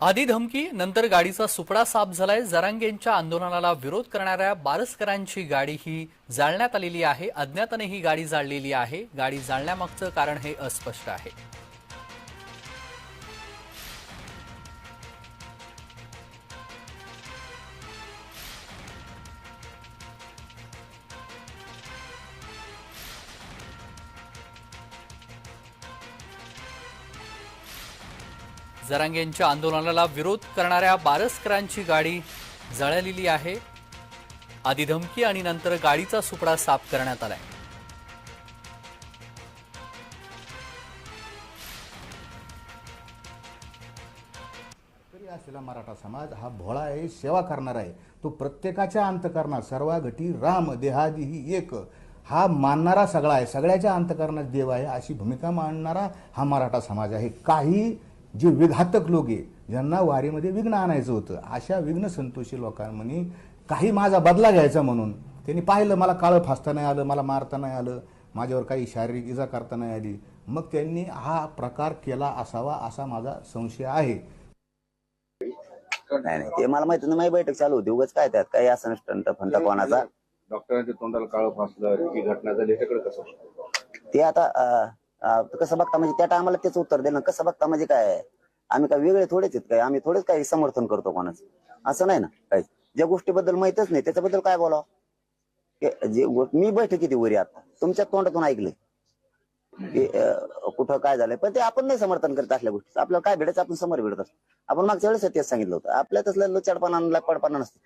आधी धमकी नंतर गाडीचा सुपडा साफ झालाय. जरांगेंच्या आंदोलनाला विरोध करणाऱ्या बारसकरांची गाडी ही जाळण्यात आलेली आहे. अज्ञाताने ही गाडी जाळलेली आहे. गाडी जाळण्यामागचं कारण हे अस्पष्ट आहे. जरांगेंच्या आंदोलनाला विरोध करणाऱ्या बारसकरांची गाडी जळलेली आहे. आधी धमकी आणि नंतर गाडीचा सुपडा साफ करण्यात आलाय. तरी असलेला मराठा समाज हा भोळा आहे सेवा करणारा आहे. तो प्रत्येकाच्या अंतकरणात सर्वाघटी राम देहादी ही एक. हा मानणारा सगळा आहे सगळ्याच्या अंतकरणात देव आहे अशी भूमिका मांडणारा हा मराठा समाज आहे. काही जे विघातक लोक आहे ज्यांना वारीमध्ये विघ्न आणायचं होतं अशा विघ्न संतोषी लोकांनी काही माझा बदला घ्यायचा म्हणून त्यांनी पाहिलं मला काळं फासता नाही आलं मला मारता नाही आलं माझ्यावर काही शारीरिक इजा करता नाही आली. मग त्यांनी हा प्रकार केला असावा असा माझा संशय आहे. नाही नाही ते मला माहिती नाही माझी बैठक चालू होती. उगाच काय त्यात काही असं स्टंट फंट कोणाचा. डॉक्टरांच्या तोंडाला काळं फासलं ही घटना झाली ह्याच्याकडे कसं? ते आता कसं बघता म्हणजे त्या टायमाला तेच उत्तर दिलं कसं बघता म्हणजे काय? आम्ही काय वेगळे थोडेच आहेत काय? आम्ही थोडेच काही समर्थन करतो कोणाचं. असं नाही ना काय ज्या गोष्टीबद्दल माहितच नाही त्याच्याबद्दल काय बोलावं? जे मी बैठकीत वरी आता? तुमच्या तोंडातून ऐकलंय. की कुठं काय झालंय? पण ते आपण नाही समर्थन करत असल्या गोष्टी आपल्याला काय भेटायचं आपण समोर भेटत असतो. आपण मागच्या वेळेस तेच सांगितलं होतं. आपल्या तसलं लचडपणा लपडपणा नसतं.